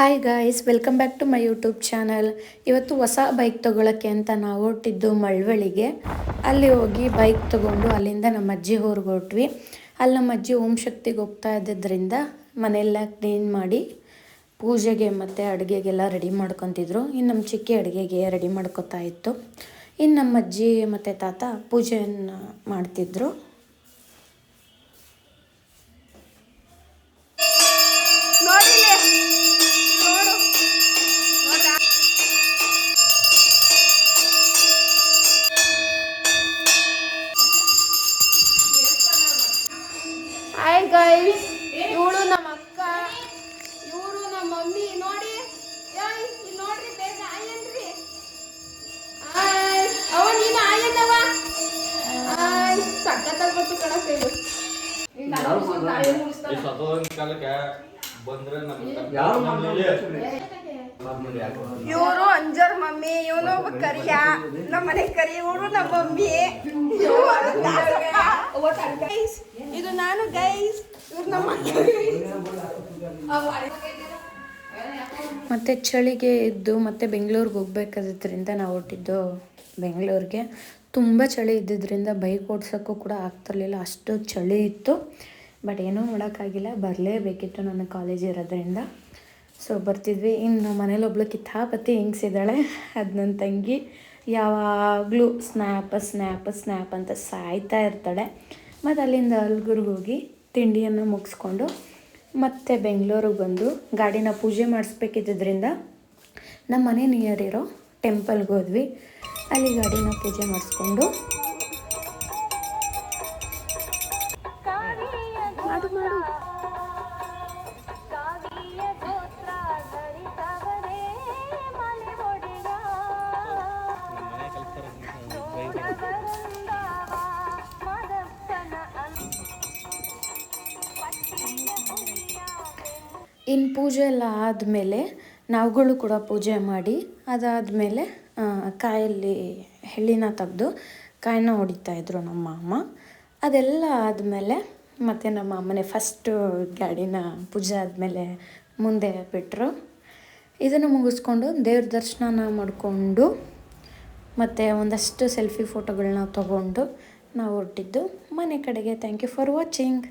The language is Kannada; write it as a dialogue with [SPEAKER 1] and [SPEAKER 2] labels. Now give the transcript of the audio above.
[SPEAKER 1] Hi guys welcome back to my YouTube channel ಇವತ್ತು ಹೊಸ ಬೈಕ್ ತೊಗೊಳಕ್ಕೆ ಅಂತ ನಾವು ಹೊರಟಿದ್ದು ಮಳವಳ್ಳಿಗೆ. ಅಲ್ಲಿ ಹೋಗಿ ಬೈಕ್ ತೊಗೊಂಡು ಅಲ್ಲಿಂದ ನಮ್ಮ ಅಜ್ಜಿ ಊರಿಗೆ ಅಲ್ಲಿ ನಮ್ಮ ಅಜ್ಜಿ ಓಂ ಶಕ್ತಿಗೆ ಹೋಗ್ತಾ ಇದ್ದಿದ್ದರಿಂದ ಮನೆಯೆಲ್ಲ ಕ್ಲೀನ್ ಮಾಡಿ ಪೂಜೆಗೆ ಮತ್ತು ಅಡುಗೆಗೆಲ್ಲ ರೆಡಿ ಮಾಡ್ಕೊತಿದ್ರು. ಇನ್ನು ನಮ್ಮ ಚಿಕ್ಕಿ ಅಡುಗೆಗೆ ರೆಡಿ ಮಾಡ್ಕೊತಾ ಇತ್ತು. ಇನ್ನು ನಮ್ಮ ಅಜ್ಜಿ ಮತ್ತು ತಾತ ಪೂಜೆಯನ್ನು ಮಾಡ್ತಿದ್ರು.
[SPEAKER 2] ಗೈಸ್ ಇವಳು ನಮ್ಮ ಅಕ್ಕ. ಇವರು ನಮ್ಮ ಮಮ್ಮಿ. ನೋಡಿ. ನೋಡ್ರಿ ಬೇಗ ಆಯನ್ರಿ ಆಯ್ ಅವ ನೀನ ಆಯನ್ನವ ಆಯ್ ಬಂತು ಗೊತ್ತು ಕಣಕ್ಕೆ ಇವರು ಅಂಜರ್ ಮಮ್ಮಿ ಇವನು ಕರಿಯ. ನಮ್ಮ ಮನೆ ಕರಿ ಇವರು ನಮ್ಮ ಮಮ್ಮಿ. ಇದು ನಾನು ಗೈಸ್ ನಮ್ಮ
[SPEAKER 1] ಮತ್ತು ಚಳಿಗೆ ಇದ್ದು ಮತ್ತು ಬೆಂಗಳೂರಿಗೆ ಹೋಗ್ಬೇಕಾದ್ರಿಂದ ನಾವು ಹೊಟ್ಟಿದ್ದು ಬೆಂಗಳೂರಿಗೆ. ತುಂಬ ಚಳಿ ಇದ್ದಿದ್ದರಿಂದ ಬೈಕ್ ಓಡಿಸೋಕ್ಕೂ ಕೂಡ ಆಗ್ತಿರ್ಲಿಲ್ಲ ಅಷ್ಟು ಚಳಿ ಇತ್ತು. ಬಟ್ ಏನೂ ಮಾಡೋಕ್ಕಾಗಿಲ್ಲ. ಬರಲೇಬೇಕಿತ್ತು ನನ್ನ ಕಾಲೇಜ್ ಇರೋದ್ರಿಂದ. ಸೊ ಬರ್ತಿದ್ವಿ. ಇನ್ನು ಮನೇಲಿ ಒಬ್ಳು ಕಿತ್ತಾಪತಿ ಹೆಂಗ್ಸಿದ್ದಾಳೆ? ಅದು ನನ್ನ ತಂಗಿ. ಯಾವಾಗಲೂ ಸ್ನ್ಯಾಪ ಸ್ನ್ಯಾಪ ಸ್ನ್ಯಾಪ್ ಅಂತ ಸಾಯ್ತಾ ಇರ್ತಾಳೆ. ಮತ್ತು ಅಲ್ಲಿಂದ ಅಲ್ಗುರ್ಗೆ ಹೋಗಿ ತಿಂಡಿಯನ್ನು ಮುಗಿಸ್ಕೊಂಡು ಮತ್ತೆ ಬೆಂಗಳೂರಿಗೆ ಬಂದು ಗಾಡಿನ ಪೂಜೆ ಮಾಡಿಸ್ಬೇಕಿದ್ದರಿಂದ ನಮ್ಮ ಮನೆ ನಿಯರ್ ಇರೋ ಟೆಂಪಲ್ಗೆ ಹೋದ್ವಿ. ಅಲ್ಲಿ ಗಾಡಿನ ಪೂಜೆ ಮಾಡಿಸ್ಕೊಂಡು ಇನ್ನು ಪೂಜೆ ಎಲ್ಲ ಆದಮೇಲೆ ನಾವುಗಳು ಕೂಡ ಪೂಜೆ ಮಾಡಿ, ಅದಾದಮೇಲೆ ಕಾಯಲ್ಲಿ ಹೆಳ್ಳಿನ ತೆಗೆದು ಕಾಯಿನ ಹೊಡಿತಾಯಿದ್ರು ನಮ್ಮ ಅಮ್ಮ. ಅದೆಲ್ಲ ಆದಮೇಲೆ ಮತ್ತು ನಮ್ಮ ಅಮ್ಮನೇ ಫಸ್ಟು ಗಾಡಿನ ಪೂಜೆ ಆದಮೇಲೆ ಮುಂದೆ ಬಿಟ್ಟರು ಇದನ್ನು ಮುಗಿಸ್ಕೊಂಡು ದೇವ್ರ ದರ್ಶನ ಮಾಡಿಕೊಂಡು ಮತ್ತು ಒಂದಷ್ಟು ಸೆಲ್ಫಿ ಫೋಟೋಗಳನ್ನ ತೊಗೊಂಡು ನಾವು ಹೊರಟಿದ್ದು ಮನೆ ಕಡೆಗೆ. Thank you for watching